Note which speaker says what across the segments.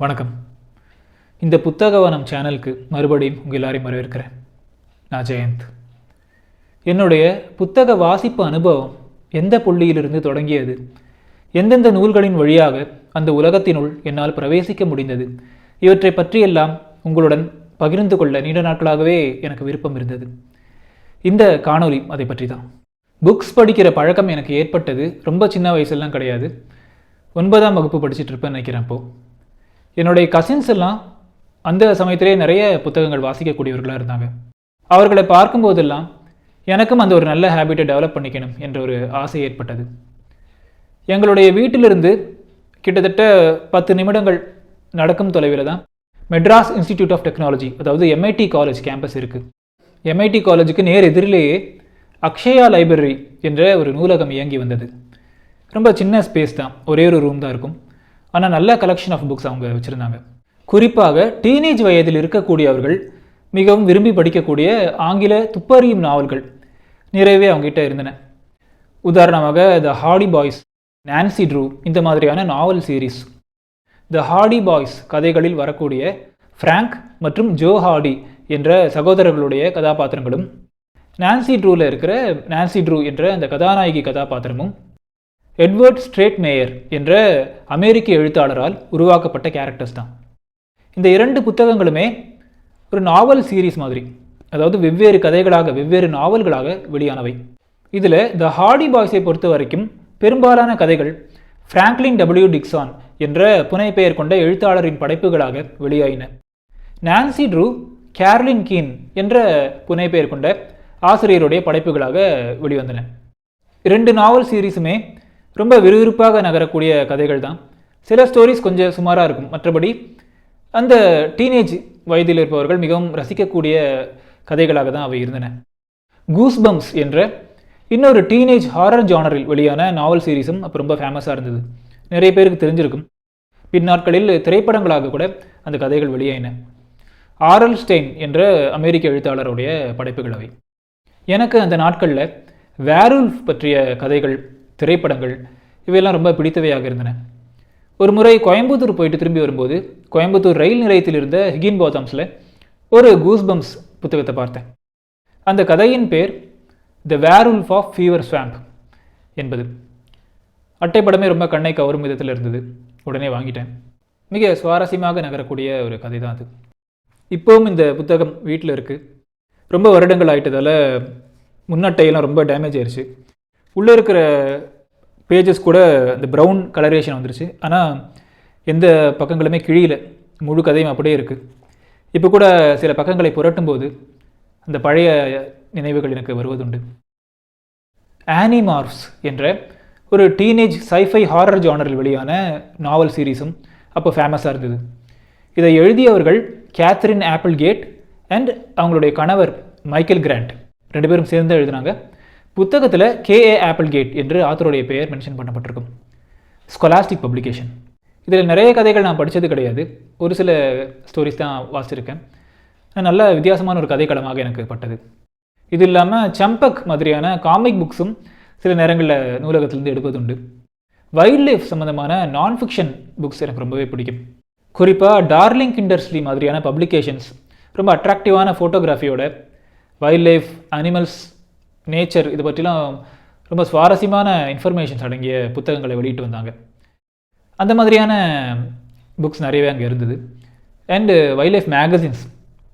Speaker 1: வணக்கம். இந்த புத்தகவனம் சேனலுக்கு மறுபடியும் உங்கள் எல்லாரையும் வரவேற்கிறேன். நான் ஜெயந்த். என்னுடைய புத்தக வாசிப்பு அனுபவம் எந்த புள்ளியிலிருந்து தொடங்கியது? எந்தெந்த நூல்களின் வழியாக அந்த உலகத்தினுள் என்னால் பிரவேசிக்க முடிந்தது? இவற்றை பற்றியெல்லாம் உங்களுடன் பகிர்ந்து கொள்ள நீண்ட நாட்களாகவே எனக்கு விருப்பம் இருந்தது. இந்த காணொளி அதை பற்றி தான் புக்ஸ் படிக்கிற பழக்கம் எனக்கு ஏற்பட்டது. ரொம்ப சின்ன வயசுலாம் கிடையாது. ஒன்பதாம் வகுப்பு படிச்சுட்டு இருப்பேன் நினைக்கிறேன் அப்போது என்னுடைய கசின்ஸ் எல்லாம் அந்த சமயத்திலே நிறைய புத்தகங்கள் வாசிக்கக்கூடியவர்களாக இருந்தாங்க. அவர்களை பார்க்கும்போதெல்லாம் எனக்கும் அந்த ஒரு நல்ல ஹேபிட்டை டெவலப் பண்ணிக்கணும் என்ற ஒரு ஆசை ஏற்பட்டது. எங்களுடைய வீட்டிலிருந்து கிட்டத்தட்ட பத்து நிமிடங்கள் நடக்கும் தொலைவில் தான் மெட்ராஸ் இன்ஸ்டிடியூட் ஆஃப் டெக்னாலஜி அதாவது எம்ஐடி காலேஜ் கேம்பஸ் இருக்குது எம்ஐடி காலேஜுக்கு நேர் எதிரிலேயே அக்ஷயா லைப்ரரி என்ற ஒரு நூலகம் இயங்கி வந்தது. ரொம்ப சின்ன ஸ்பேஸ் தான். ஒரே ஒரு ரூம் தான் இருக்கும். ஆனால் நல்ல கலெக்ஷன் ஆஃப் புக்ஸ் அவங்க வச்சுருந்தாங்க. குறிப்பாக டீனேஜ் வயதில் இருக்கக்கூடியவர்கள் மிகவும் விரும்பி படிக்கக்கூடிய ஆங்கில துப்பறியும் நாவல்கள் நிறையவே அவங்ககிட்ட இருந்தன. உதாரணமாக the Hardy Boys Nancy Drew இந்த மாதிரியான novel series the Hardy Boys கதைகளில் வரக்கூடிய ஃப்ராங்க் மற்றும் ஜோ ஹாடி என்ற சகோதரர்களுடைய கதாபாத்திரங்களும் நான்சி ட்ரூவில் இருக்கிற நான்சி ட்ரூ என்ற அந்த கதாநாயகி கதாபாத்திரமும் எட்வர்ட் ஸ்ட்ரேட் மேயர் என்ற அமெரிக்க எழுத்தாளரால் உருவாக்கப்பட்ட கேரக்டர்ஸ் தான். இந்த இரண்டு புத்தகங்களுமே ஒரு நாவல் சீரீஸ் மாதிரி அதாவது வெவ்வேறு கதைகளாக வெவ்வேறு நாவல்களாக வெளியானவை. இதில் த ஹார்டி பாய்ஸை பொறுத்த வரைக்கும் பெரும்பாலான கதைகள் ஃப்ராங்க்லின் டபிள்யூ டிக்ஸான் என்ற புனைப்பெயர் கொண்ட எழுத்தாளரின் படைப்புகளாக வெளியாயின. நான்சி ட்ரூ கேர்லின் கீன் என்ற புனைப்பெயர் கொண்ட ஆசிரியருடைய படைப்புகளாக வெளிவந்தன. இரண்டு நாவல் சீரீஸுமே ரொம்ப விறுவிறுப்பாக நகரக்கூடிய கதைகள் தான் சில ஸ்டோரிஸ் கொஞ்சம் சுமாராக இருக்கும். மற்றபடி அந்த டீனேஜ் வயதில் இருப்பவர்கள் மிகவும் ரசிக்கக்கூடிய கதைகளாக தான் அவை இருந்தன. கூஸ்பம்ஸ் என்ற இன்னொரு டீனேஜ் ஹாரர் ஜானரில் வெளியான நாவல் சீரீஸும் அப்போ ரொம்ப ஃபேமஸாக இருந்தது. நிறைய பேருக்கு தெரிஞ்சிருக்கும். பின்னாட்களில் திரைப்படங்களாக கூட அந்த கதைகள் வெளியாயின. ஆரல் ஸ்டெயின் என்ற அமெரிக்க எழுத்தாளருடைய படைப்புகள் அவை. எனக்கு அந்த நாட்களில் வேரூல்ஃப் பற்றிய கதைகள் திரைப்படங்கள் இவையெல்லாம் ரொம்ப பிடித்தவையாக இருந்தன. ஒரு முறை கோயம்புத்தூர் போயிட்டு திரும்பி வரும்போது கோயம்புத்தூர் ரயில் நிலையத்தில் இருந்த ஹிகின் போதாம்ஸில் ஒரு கூஸ்பம்ஸ் புத்தகத்தை பார்த்தேன். அந்த கதையின் பேர் the Werewolf of Fever Swamp என்பது. அட்டைப்படமே ரொம்ப கண்ணை கவரும் விதத்தில் இருந்தது. உடனே வாங்கிட்டேன். மிக சுவாரஸ்யமாக நகரக்கூடிய ஒரு கதை தான் அது. இப்போவும் இந்த புத்தகம் வீட்டில் இருக்குது ரொம்ப வருடங்கள் ஆயிட்டதால் முன்னட்டையெல்லாம் ரொம்ப டேமேஜ் ஆயிடுச்சு உள்ளே இருக்கிற பேஜஸ் கூட இந்த ப்ரௌன் கலரேஷன் வந்துருச்சு. ஆனால் எந்த பக்கங்களுமே கிழியில. முழு கதையும் அப்படியே இருக்குது இப்போ கூட சில பக்கங்களை புரட்டும் போது அந்த பழைய நினைவுகள் எனக்கு வருவதுண்டு. ஆனிமார்ஃப்ஸ் என்ற ஒரு டீனேஜ் சைஃபை ஹாரர் ஜானரில் வெளியான நாவல் சீரீஸும் அப்போ ஃபேமஸாக இருந்தது. இதை எழுதியவர்கள் கேத்ரின் ஆப்பிள் கேட் அண்ட் அவங்களுடைய கணவர் மைக்கேல் கிராண்ட் ரெண்டு பேரும் சேர்ந்து எழுதினாங்க. புத்தகத்தில் கேஏ ஆப்பிள் கேட் என்று ஆத்தருடைய பெயர் மென்ஷன் பண்ணப்பட்டிருக்கும். ஸ்கொலாஸ்டிக் பப்ளிகேஷன் இதில் நிறைய கதைகள் நான் படித்தது கிடையாது. ஒரு சில ஸ்டோரிஸ் தான் வாசிச்சிருக்கேன். நல்ல வித்தியாசமான ஒரு கதைக்களமாக எனக்கு பட்டது. இது இல்லாமல் சம்பக் மாதிரியான காமிக் புக்ஸும் சில நேரங்களில் நூலகத்திலேருந்து எடுப்பதுண்டு. வைல்ட் லைஃப் சம்மந்தமான நான் ஃபிக்ஷன் புக்ஸ் எனக்கு ரொம்பவே பிடிக்கும். குறிப்பாக டார்லிங் கிண்டர்ஸ்லி மாதிரியான பப்ளிகேஷன்ஸ் ரொம்ப அட்ராக்டிவான ஃபோட்டோகிராஃபியோட வைல்ட் லைஃப் அனிமல்ஸ் நேச்சர் இது பற்றிலாம் ரொம்ப சுவாரஸ்யமான இன்ஃபர்மேஷன்ஸ் அடங்கிய புத்தகங்களை வெளியிட்டு வந்தாங்க. அந்த மாதிரியான புக்ஸ் நிறையவே அங்கே இருந்தது. அண்டு வைல்ட் லைஃப் மேகசின்ஸ்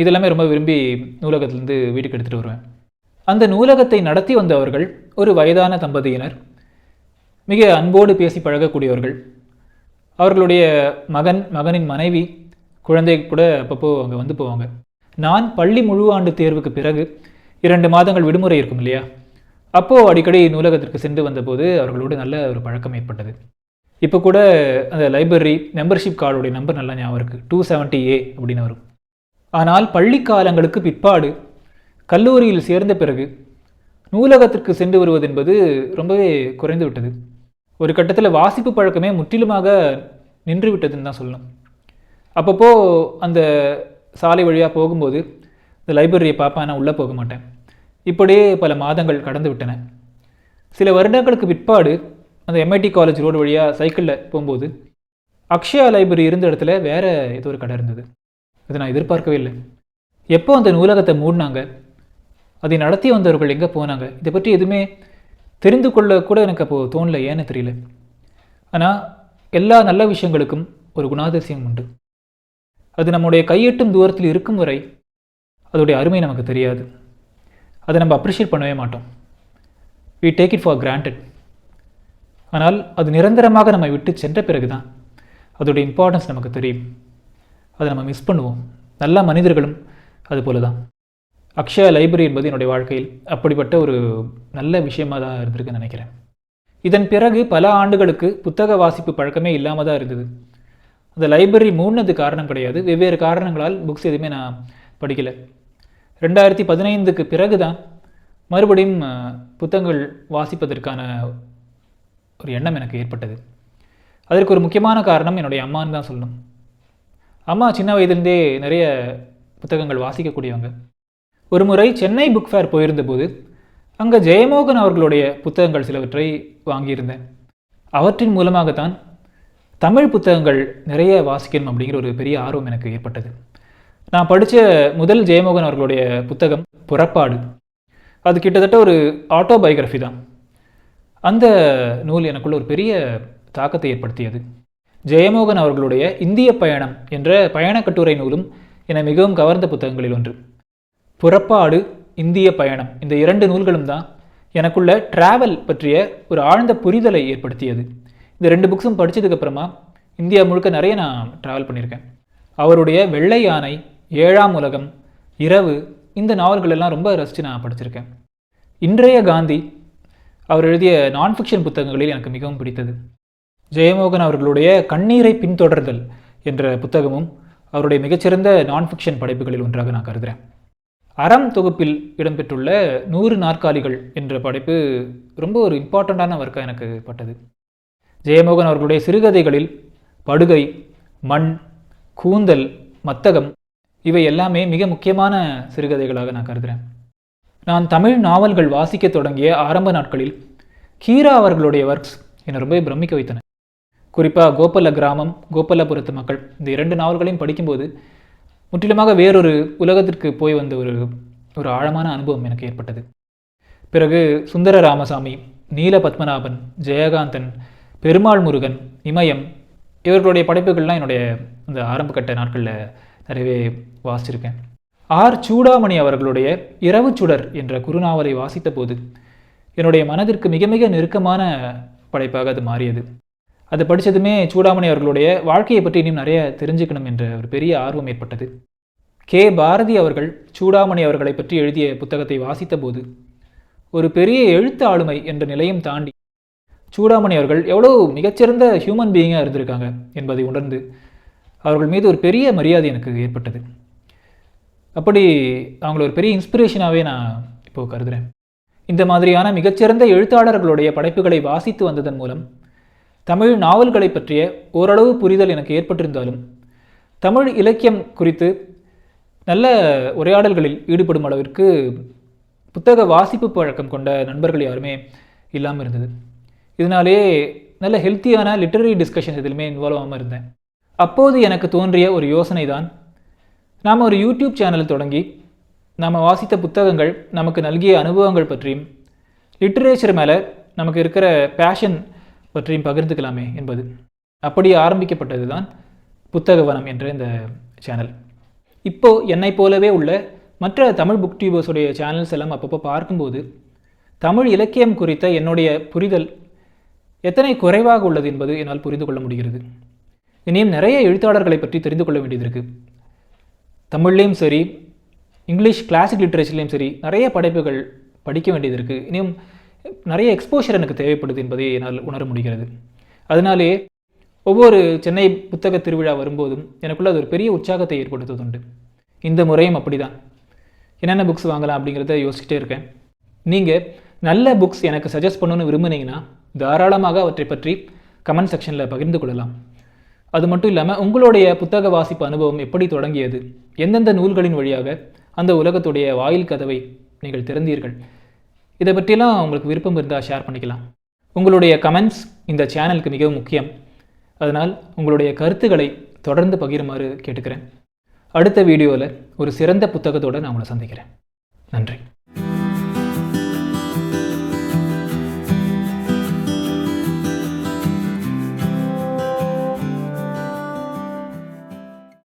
Speaker 1: இதெல்லாமே ரொம்ப விரும்பி நூலகத்திலேருந்து வீட்டுக்கு எடுத்துகிட்டு வருவேன். அந்த நூலகத்தை நடத்தி வந்தவர்கள் ஒரு வயதான தம்பதியினர். மிக அன்போடு பேசி பழகக்கூடியவர்கள். அவர்களுடைய மகன் மகனின் மனைவி குழந்தை கூட அப்பப்போ அங்கே வந்து போவாங்க. நான் பள்ளி முழு ஆண்டு தேர்வுக்கு பிறகு இரண்டு மாதங்கள் விடுமுறை இருக்கும் இல்லையா? அப்போது அடிக்கடி நூலகத்திற்கு சென்று வந்தபோது அவர்களோடு நல்ல ஒரு பழக்கம் ஏற்பட்டது. இப்போ கூட அந்த லைப்ரரி மெம்பர்ஷிப் கார்டுடைய நம்பர் நல்லா ஞாபகம் இருக்குது டூ செவன்ட்டி ஏ அப்படின்னு வரும். ஆனால் பள்ளி காலங்களுக்கு பிற்பாடு கல்லூரியில் சேர்ந்த பிறகு நூலகத்திற்கு சென்று வருவது என்பது ரொம்பவே குறைந்து விட்டது. ஒரு கட்டத்தில் வாசிப்பு பழக்கமே முற்றிலுமாக நின்று விட்டதுன்னு தான் சொல்லணும். அப்பப்போ அந்த சாலை வழியாக போகும்போது இந்த லைப்ரரியை பார்ப்பேன் நான் உள்ளே போக மாட்டேன். இப்படியே பல மாதங்கள் கடந்து விட்டன சில வருடங்களுக்கு பிற்பாடு அந்த எம்ஐடி காலேஜ் ரோடு வழியாக சைக்கிளில் போகும்போது அக்ஷயா லைப்ரரி இருந்த இடத்துல வேற ஏதோ ஒரு கடை இருந்தது. இதை நான் எதிர்பார்க்கவே இல்லை. எப்போ அந்த நூலகத்தை மூடினாங்க? அதை நடத்தி வந்தவர்கள் எங்கே போனாங்க? இதை பற்றி எதுவுமே தெரிந்து கொள்ள கூட எனக்கு அப்போது தோணல ஏன்னு தெரியல. ஆனால் எல்லா நல்ல விஷயங்களுக்கும் ஒரு குணாதிசயம் உண்டு. அது நம்முடைய கையெட்டும் தூரத்தில் இருக்கும் வரை அதோடைய அருமை நமக்கு தெரியாது. அதை நம்ம அப்ரிஷியேட் பண்ணவே மாட்டோம். We take it for granted ஆனால் அது நிரந்தரமாக நம்ம விட்டு சென்ற பிறகு தான் அதோடைய இம்பார்ட்டன்ஸ் நமக்கு தெரியும். அதை நம்ம மிஸ் பண்ணுவோம். நல்ல மனிதர்களும் அது போல தான் அக்ஷயா லைப்ரரி என்பது என்னுடைய வாழ்க்கையில் அப்படிப்பட்ட ஒரு நல்ல விஷயமாக தான் இருந்திருக்குன்னு நினைக்கிறேன். இதன் பிறகு பல ஆண்டுகளுக்கு புத்தக வாசிப்பு பழக்கமே இல்லாமல் தான் இருந்தது. அந்த லைப்ரரி மூணது காரணம் கிடையாது. வெவ்வேறு காரணங்களால் புக்ஸ் எதுவுமே நான் படிக்கலை. ரெண்டாயிரத்தி பதினைந்துக்கு பிறகு தான் மறுபடியும் புத்தகங்கள் வாசிப்பதற்கான ஒரு எண்ணம் எனக்கு ஏற்பட்டது. அதற்கு ஒரு முக்கியமான காரணம் என்னுடைய அம்மான்னு தான் சொல்லணும். அம்மா சின்ன வயதிலிருந்தே நிறைய புத்தகங்கள் வாசிக்கக்கூடியவங்க. ஒரு முறை சென்னை புக் ஃபேர் போயிருந்தபோது அங்கே ஜெயமோகன் அவர்களுடைய புத்தகங்கள் சிலவற்றை வாங்கியிருந்தேன். அவற்றின் மூலமாகத்தான் தமிழ் புத்தகங்கள் நிறைய வாசிக்கணும் அப்படிங்கிற ஒரு பெரிய ஆர்வம் எனக்கு ஏற்பட்டது. நான் படித்த முதல் ஜெயமோகன் அவர்களுடைய புத்தகம் புறப்பாடு. அது கிட்டத்தட்ட ஒரு ஆட்டோபயோகிராஃபி தான். அந்த நூல் எனக்குள்ள ஒரு பெரிய தாக்கத்தை ஏற்படுத்தியது. ஜெயமோகன் அவர்களுடைய இந்திய பயணம் என்ற பயணக் கட்டுரை நூலும் என மிகவும் கவர்ந்த புத்தகங்களில் ஒன்று. புறப்பாடு இந்திய பயணம் இந்த இரண்டு நூல்களும் தான் எனக்குள்ள டிராவல் பற்றிய ஒரு ஆழ்ந்த புரிதலை ஏற்படுத்தியது. இந்த ரெண்டு புக்ஸும் படித்ததுக்கப்புறமா இந்தியா முழுக்க நிறைய நான் ட்ராவல் பண்ணியிருக்கேன். அவருடைய வெள்ளை யானை ஏழாம் உலகம் இரவு இந்த நாவல்கள் எல்லாம் ரொம்ப ரசித்து நான் படிச்சிருக்கேன். இன்றைய காந்தி அவர் எழுதிய நான் ஃபிக்ஷன் புத்தகங்களில் எனக்கு மிகவும் பிடித்தது. ஜெயமோகன் அவர்களுடைய கண்ணீரை பின்தொடர்தல் என்ற புத்தகமும் அவருடைய மிகச்சிறந்த நான் ஃபிக்ஷன் படைப்புகளில் ஒன்றாக நான் கருதுகிறேன் அறம் தொகுப்பில் இடம்பெற்றுள்ள நூறு நாற்காலிகள் என்ற படைப்பு ரொம்ப ஒரு இம்பார்ட்டண்ட்டான ஒர்க்காக எனக்கு பட்டது. ஜெயமோகன் அவர்களுடைய சிறுகதைகளில் படுகை மண் கூந்தல் மத்தகம் இவை எல்லாமே மிக முக்கியமான சிறுகதைகளாக நான் கருதுகிறேன் நான் தமிழ் நாவல்கள் வாசிக்க தொடங்கிய ஆரம்ப நாட்களில் கீரா அவர்களுடைய ஒர்க்ஸ் என்னை ரொம்ப பிரமிக்க வைத்தன. குறிப்பாக கோபல்ல கிராமம் கோபல்லபுரத்து மக்கள் இந்த இரண்டு நாவல்களையும் படிக்கும்போது முற்றிலுமாக வேறொரு உலகத்திற்கு போய் வந்த ஒரு ஒரு ஆழமான அனுபவம் எனக்கு ஏற்பட்டது. பிறகு சுந்தர ராமசாமி நீல பத்மநாபன் ஜெயகாந்தன் பெருமாள் முருகன் இமயம் இவர்களுடைய படைப்புகள்லாம் என்னுடைய அந்த ஆரம்ப கட்ட நாட்களில் நிறையவே வாசிச்சிருக்கேன் ஆர். சூடாமணி அவர்களுடைய இரவு சுடர் என்ற குறுநாவலை வாசித்த போது என்னுடைய மனதிற்கு மிக மிக நெருக்கமான படைப்பாக அது மாறியது. அது படித்ததுமே சூடாமணி அவர்களுடைய வாழ்க்கையை பற்றி இன்னும் நிறைய தெரிஞ்சுக்கணும் என்ற ஒரு பெரிய ஆர்வம் ஏற்பட்டது. கே. பாரதி அவர்கள் சூடாமணி அவர்களை பற்றி எழுதிய புத்தகத்தை வாசித்த போது ஒரு பெரிய எழுத்து ஆளுமை என்ற நிலையும் தாண்டி சூடாமணி அவர்கள் எவ்வளோ மிகச்சிறந்த ஹியூமன் பீயிங்காக இருந்திருக்காங்க என்பதை உணர்ந்து அவர்கள் மீது ஒரு பெரிய மரியாதை எனக்கு ஏற்பட்டது. அப்படி அவங்கள ஒரு பெரிய இன்ஸ்பிரேஷனாகவே நான் இப்போ கருதுகிறேன் இந்த மாதிரியான மிகச்சிறந்த எழுத்தாளர்களுடைய படைப்புகளை வாசித்து வந்ததன் மூலம் தமிழ் நாவல்களை பற்றிய ஓரளவு புரிதல் எனக்கு ஏற்பட்டிருந்தாலும் தமிழ் இலக்கியம் குறித்து நல்ல உரையாடல்களில் ஈடுபடும் அளவிற்கு புத்தக வாசிப்பு பழக்கம் கொண்ட நண்பர்கள் யாருமே இல்லாமல் இருந்தது. இதனாலேயே நல்ல ஹெல்த்தியான லிட்டரரி டிஸ்கஷன் எதுலையுமே இன்வால்வ் ஆகாமல் இருந்தேன். அப்போது எனக்கு தோன்றிய ஒரு யோசனை தான் நாம் ஒரு யூடியூப் சேனல் தொடங்கி நாம் வாசித்த புத்தகங்கள் நமக்கு நல்கிய அனுபவங்கள் பற்றியும் லிட்ரேச்சர் மேலே நமக்கு இருக்கிற பேஷன் பற்றியும் பகிர்ந்துக்கலாமே என்பது. அப்படி ஆரம்பிக்கப்பட்டது தான் புத்தகவனம் என்ற இந்த சேனல் இப்போது என்னை போலவே உள்ள மற்ற தமிழ் புக் டியூபர்ஸுடைய சேனல்ஸ் எல்லாம் அப்பப்போ பார்க்கும்போது தமிழ் இலக்கியம் குறித்த என்னுடைய புரிதல் எத்தனை குறைவாக உள்ளது என்பது என்னால் புரிந்து கொள்ள முடிகிறது. இனியும் நிறைய எழுத்தாளர்களை பற்றி தெரிந்து கொள்ள வேண்டியது இருக்குது தமிழ்லேயும் சரி இங்கிலீஷ் கிளாசிக் லிட்ரேச்சர்லேயும் சரி நிறைய படைப்புகள் படிக்க வேண்டியது இருக்குது இனியும் நிறைய எக்ஸ்போஷர் எனக்கு தேவைப்படுது என்பதை என்னால் உணர முடிகிறது. அதனாலே ஒவ்வொரு சென்னை புத்தக திருவிழா வரும்போதும் எனக்குள்ள அது ஒரு பெரிய உற்சாகத்தை ஏற்படுத்துவதுண்டு. இந்த முறையும் அப்படிதான். என்னென்ன புக்ஸ் வாங்கலாம் அப்படிங்கிறத யோசிச்சுட்டே இருக்கேன். நீங்கள் நல்ல புக்ஸ் எனக்கு சஜஸ்ட் பண்ணணும்னு விரும்புனீங்கன்னா தாராளமாக அவற்றை பற்றி கமெண்ட் செக்ஷனில் பகிர்ந்து கொள்ளலாம். அது மட்டும் இல்லாமல் உங்களுடைய புத்தக வாசிப்பு அனுபவம் எப்படி தொடங்கியது? எந்தெந்த நூல்களின் வழியாக அந்த உலகத்துடைய வாயில் கதவை நீங்கள் திறந்தீர்கள்? இதை பற்றிலாம் உங்களுக்கு விருப்பம் இருந்தால் ஷேர் பண்ணிக்கலாம். உங்களுடைய கமெண்ட்ஸ் இந்த சேனலுக்கு மிகவும் முக்கியம். அதனால் உங்களுடைய கருத்துக்களை தொடர்ந்து பகிருமாறு கேட்டுக்கிறேன். அடுத்த வீடியோவில் ஒரு சிறந்த புத்தகத்தோடு நான் உங்களை சந்திக்கிறேன். நன்றி.